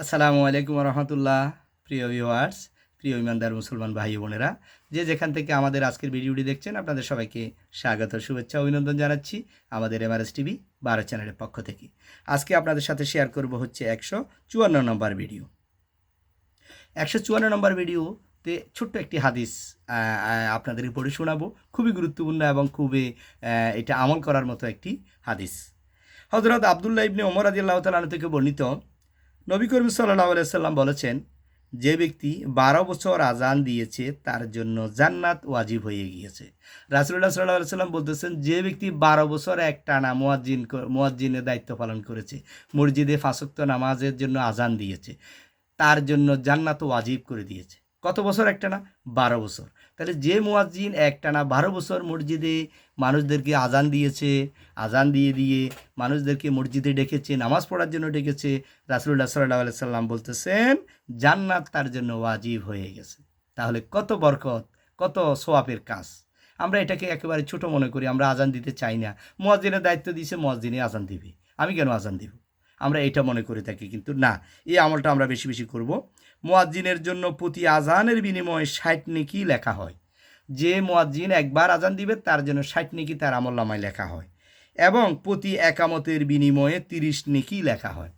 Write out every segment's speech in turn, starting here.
আসসালামু আলাইকুম রহমতুল্লাহ, প্রিয় ভিউয়ার্স প্রিয় ইমানদার মুসলমান ভাই বোনেরা। যে যেখান থেকে আমাদের আজকের ভিডিওটি দেখছেন, আপনাদের সবাইকে স্বাগত, শুভেচ্ছা অভিনন্দন জানাচ্ছি আমাদের এমআরএস টিভি বারো চ্যানেলের পক্ষ থেকে। আজকে আপনাদের সাথে শেয়ার করব হচ্ছে একশো চুয়ান্ন নম্বর ভিডিও একশো চুয়ান্ন নম্বর ভিডিওতে ছোট্ট একটি হাদিস আপনাদেরকে পড়ে শোনাবো। খুবই গুরুত্বপূর্ণ এবং খুবই এটা আমল করার মতো একটি হাদিস। হজরত আবদুল্লাহ ইবনে ওমর আদি আল্লাহ তালন থেকে বর্ণিত নবী করিম সাল্লাহ আলাইসাল্লাম বলেছেন, যে ব্যক্তি বারো বছর আজান দিয়েছে, তার জন্য জান্নাত ওয়াজিব হয়ে গিয়েছে। রাসুল্লাহ সাল্লাহ আলাইসাল্লাম বলতেছেন, যে ব্যক্তি বারো বছর এক টানা মোয়াজ্জিন মোয়াজ্জিনের দায়িত্ব পালন করেছে, মসজিদে ফাঁসক্ত নামাজের জন্য আজান দিয়েছে, তার জন্য জান্নাত ওয়াজিব করে দিয়েছে। কত বছর একটানা? বারো বছর। তাহলে যে মুয়াজ্জিন একটানা বারো বছর মসজিদে মানুষদেরকে আজান দিয়েছে, আজান দিয়ে দিয়ে মানুষদেরকে মসজিদে ডেকেছে, নামাজ পড়ার জন্য ডেকেছে রাসুল্লাহ সাল্লাহ সাল্লাম বলতেছেন, জান্নাত তার জন্য ওয়াজিব হয়ে গেছে। তাহলে কত বরকত, কত সোয়াবের কাজ। আমরা এটাকে একেবারে ছোট মনে করি, আমরা আজান দিতে চাই না। মুয়াজ্জিনের দায়িত্ব দিয়েছে মুয়াজ্জিনে আজান দিবে। আমি কেন আজান দিব? আমরা এটা মনে করে থাকি, কিন্তু না, এই আমলটা আমরা বেশি বেশি করব। মুয়াজ্জিনের জন্য প্রতি আজানের বিনিময়ে ষাট নেকি লেখা হয়। যে মোয়াজ্জিন একবার আজান দিবে, তার জন্য ষাট নেকি তার আমল নামায় লেখা হয়। এবং প্রতি একামতের বিনিময়ে তিরিশ নেকি লেখা হয়।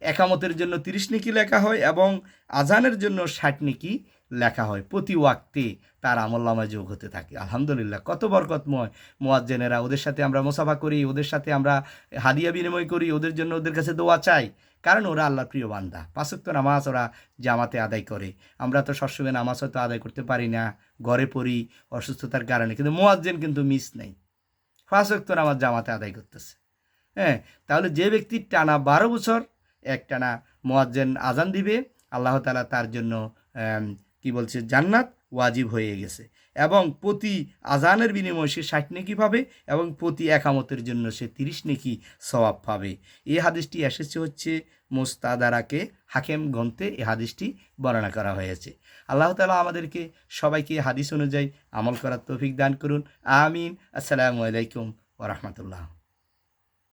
একামতের জন্য তিরিশ নেকি লেখা হয় এবং আজানের জন্য ষাট নেকি লেখা হয়, প্রতি ওয়াক্তে তার আমল্লামায় যোগ হতে থাকে। আলহামদুলিল্লাহ, কত বরকতময় মোয়াজ্জেনেরা। ওদের সাথে আমরা মোসাফা করি, ওদের সাথে আমরা হাদিয়া বিনিময় করি, ওদের জন্য ওদের কাছে দোয়া চাই। কারণ ওরা আল্লাহর প্রিয় বান্দা। পাঁচক্ত নামাজ ওরা জামাতে আদায় করে। আমরা তো সবসময় নামাজ হয়তো আদায় করতে পারি না, ঘরে পড়ি, অসুস্থতার কারণে। কিন্তু মোয়াজ্জেন কিন্তু মিস নেই। পাঁচক্ত নামাজ জামাতে আদায় করতেছে। হ্যাঁ তাহলে যে ব্যক্তি টানা বারো বছর এক টানা মোয়াজ্জেন আজান দিবে, আল্লাহ তালা তার জন্য কি বলছে, জান্নাত ওয়াজিব হয়ে গেছে। এবং প্রতি আজানের বিনিময়ে সে ষাট নেকি পাবে এবং প্রতি একামতের জন্য সে তিরিশ নেকি সওয়াব পাবে। এই হাদিসটি এসেছে হচ্ছে মোস্তাদারাকে হাকেম গ্রন্থে এই হাদিসটি বর্ণনা করা হয়েছে। আল্লাহ তালা আমাদেরকে সবাইকে হাদিস অনুযায়ী আমল করার তৌফিক দান করুন। আমিন। আসসালামু আলাইকুম ওরহমতুল্লাহ